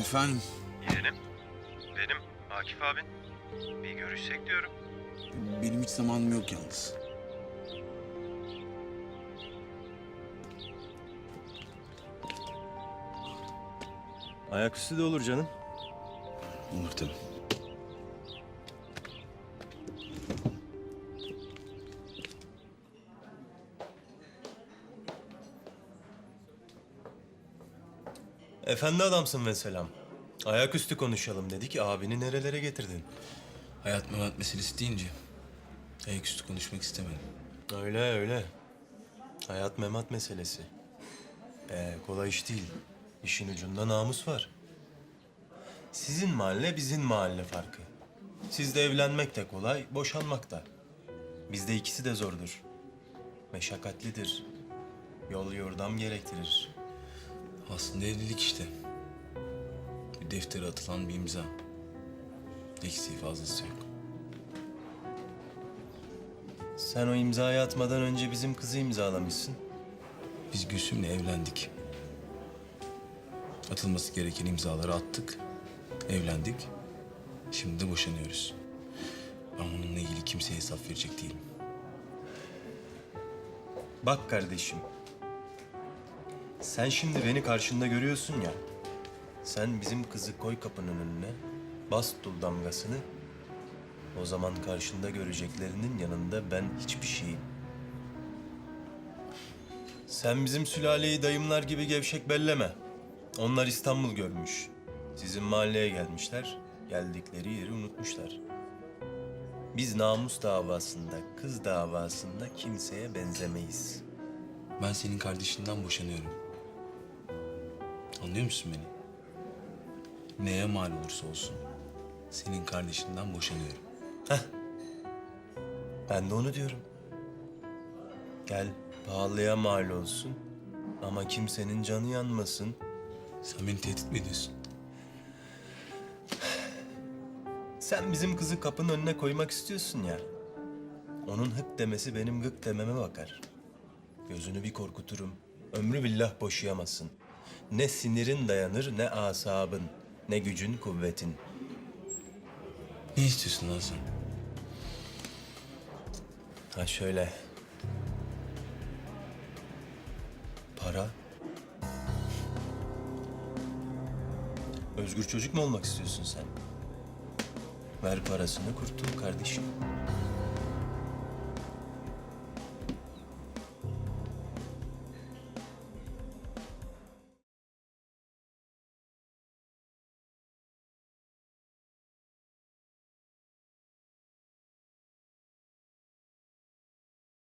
Efendim, Yeğenim. Benim Akif abin. Bir görüşsek diyorum. benim hiç zamanım yok yalnız. Ayaküstü de olur canım. Olur tabii. Efendi adamsın ve selam. Ayaküstü konuşalım dedik. Abini nerelere getirdin? Hayat memat meselesi deyince ayaküstü konuşmak istemedim. Öyle öyle. Hayat memat meselesi. Ee, kolay iş değil. İşin ucunda namus var. Sizin mahalle bizim mahalle farkı. Sizde evlenmek de kolay, boşanmak da. Bizde ikisi de zordur. Meşakkatlidir. Yol yordam gerektirir. Aslında evlilik işte. Bir deftere atılan bir imza. Eksiği fazlası yok. Sen o imzayı atmadan önce bizim kızı imzalamışsın. Biz Gülsüm'le evlendik. Atılması gereken imzaları attık. Evlendik. Şimdi de boşanıyoruz. Ben bununla ilgili kimseye hesap verecek değilim. Bak kardeşim. Sen şimdi beni karşında görüyorsun ya. Sen bizim kızı koy kapının önüne. Bas dul damgasını. O zaman karşında göreceklerinin yanında ben hiçbir şeyim. Sen bizim sülaleyi dayımlar gibi gevşek belleme. Onlar İstanbul görmüş. Sizin mahalleye gelmişler. Geldikleri yeri unutmuşlar. Biz namus davasında, kız davasında kimseye benzemeyiz. Ben senin kardeşinden boşanıyorum. Anlıyor musun beni? Neye mal olursa olsun senin kardeşinden boşanıyorum. Ben de onu diyorum. Gel pahalıya mal olsun ama kimsenin canı yanmasın. Sen beni tehdit mi ediyorsun? Sen bizim kızı kapının önüne koymak istiyorsun ya. Onun hık demesi benim gık dememe bakar. Gözünü bir korkuturum. Ömrü billah boşayamazsın. Ne sinirin dayanır ne asabın. Ne gücün kuvvetin. Ne istiyorsun lan sen? Ha şöyle. Para. Özgür çocuk mu olmak istiyorsun sen? Ver parasını kurtul kardeşim.